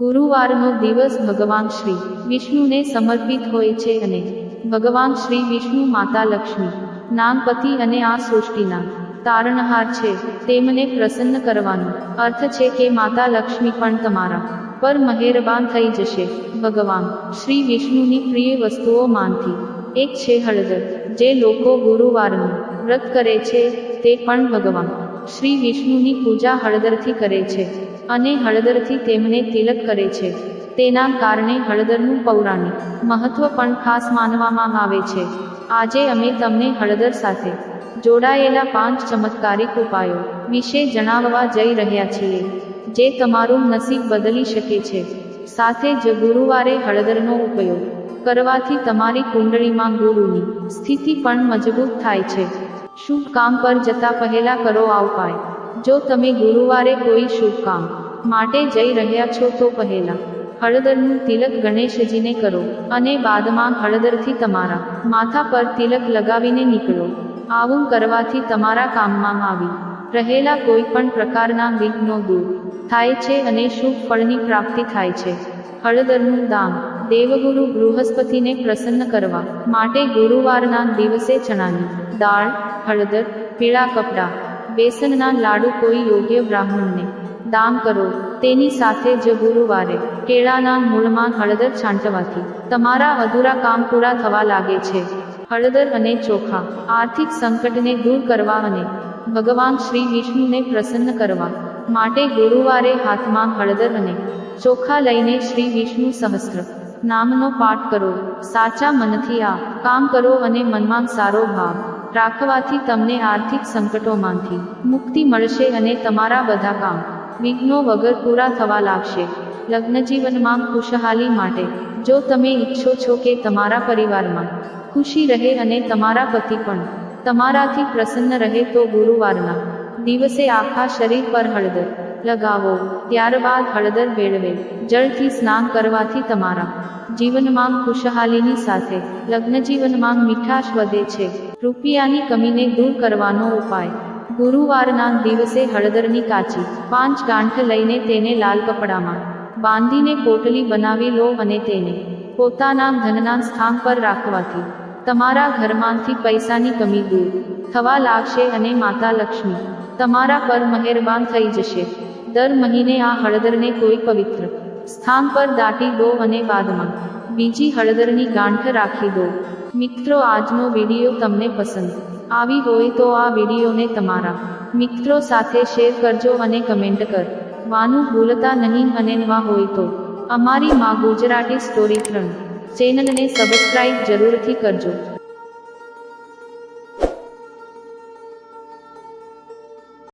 ગુરુવારનો દિવસ ભગવાન શ્રી વિષ્ણુને સમર્પિત હોય છે અને ભગવાન શ્રી વિષ્ણુ માતા લક્ષ્મી નાગપતિ અને આ સૃષ્ટિના તારણહાર છે, તેમને પ્રસન્ન કરવાનો અર્થ છે કે માતા લક્ષ્મી પણ તમારા પર મહેરબાન થઈ જશે. ભગવાન શ્રી વિષ્ણુની પ્રિય વસ્તુઓમાંથી એક છે હળદર, જે લોકો ગુરુવારનું વ્રત કરે છે, તે પણ ભગવાન શ્રી વિષ્ણુની પૂજા હળદરથી કરે છે અને હળદરથી તેમને તિલક કરે છે. તેના કારણે હળદરનું પૌરાણિક મહત્વ પણ ખાસ માનવામાં આવે છે. આજે અમે તમને હળદર સાથે જોડાયેલા પાંચ ચમત્કારિક ઉપાયો વિશે જણાવવા જઈ રહ્યા છીએ, જે તમારું નસીબ બદલી શકે છે. સાથે જ ગુરુવારે હળદરનો ઉપયોગ કરવાથી તમારી કુંડળીમાં ગુરુની સ્થિતિ પણ મજબૂત થાય છે. શુભ કામ પર જતા પહેલા કરો આ ઉપાય. જો તમે ગુરુવારે કોઈ શુભ કામ માટે જઈ રહ્યા છો તો પહેલા હળદરનું તિલક ગણેશજીને કરો અને બાદમાં હળદરથી તમારા માથા પર તિલક લગાવીને નીકળો. આવું કરવાથી તમારા કામમાં આવી રહેલા કોઈ પણ પ્રકારના વિઘ્નો દૂર થાય છે અને શુભ ફળની પ્રાપ્તિ થાય છે. હળદરનું દાન દેવગુરુ બૃહસ્પતિને પ્રસન્ન કરવા માટે ગુરુવારના દિવસે ચણાની દાળ, હળદર, પીળા કપડાં, બેસનના લાડુ કોઈ યોગ્ય બ્રાહ્મણને દાન કરો. તેની સાથે જ ગુરુવારે કેળાના મૂળમાં હળદર છાંટવાથી તમારા અધૂરા કામ પૂરા થવા લાગે છે. હળદર અને ચોખા આર્થિક સંકટને દૂર કરવા અને ભગવાન શ્રી વિષ્ણુને પ્રસન્ન કરવા માટે ગુરુવારે હાથમાં હળદર અને ચોખા લઈને શ્રી વિષ્ણુ સહસ્ત્ર નામનો પાઠ કરો. સાચા મનથી આ કામ કરો અને મનમાં સારો ભાવ રાખવાથી તમને આર્થિક સંકટોમાંથી મુક્તિ મળશે અને તમારા બધા કામ વિઘ્નો વગર પૂરા થવા લાગશે. લગ્ન જીવનમાં ખુશહાલી માટે જો તમે ઈચ્છો છો કે તમારા પરિવારમાં ખુશી રહે અને તમારા પતિ પણ તમારાથી પ્રસન્ન રહે તો ગુરુવારના દિવસે આખા શરીર પર હળદર લગાવો, ત્યારબાદ હળદર વેળવે જળથી સ્નાન કરવાથી તમારા જીવનમાં ખુશહાલીની સાથે લગ્ન જીવનમાં મીઠાશ વધે છે. રૂપિયાની કમીને દૂર કરવાનો ઉપાય. ગુરુવારના દિવસે હળદરની કાચી, પાંચ ગાંઠ લઈને તેને લાલ કપડામાં બાંધીને પોટલી બનાવી લો અને તેને પોતાના ધનના સ્થાન પર રાખવાથી તમારા ઘરમાંથી પૈસાની કમી દૂર થવા લાગશે અને માતા લક્ષ્મી તમારા પર મહેરબાન થઈ જશે. દર મહિને આ હળદરને કોઈ પવિત્ર સ્થાન પર દાટી દો અને બાદમાં બીજી હળદરની ગાંઠ રાખી દો. મિત્રો, આજનો વીડિયો તમને પસંદ આવી હોય તો આ વિડીયોને તમારા મિત્રો સાથે શેર કરજો અને કમેન્ટ કર. વાનું ભૂલતા નહીં અને નવા હોય તો અમારી માં ગુજરાતી સ્ટોરી ત્રણ ચેનલને સબસ્ક્રાઇબ જરૂરથી કરજો.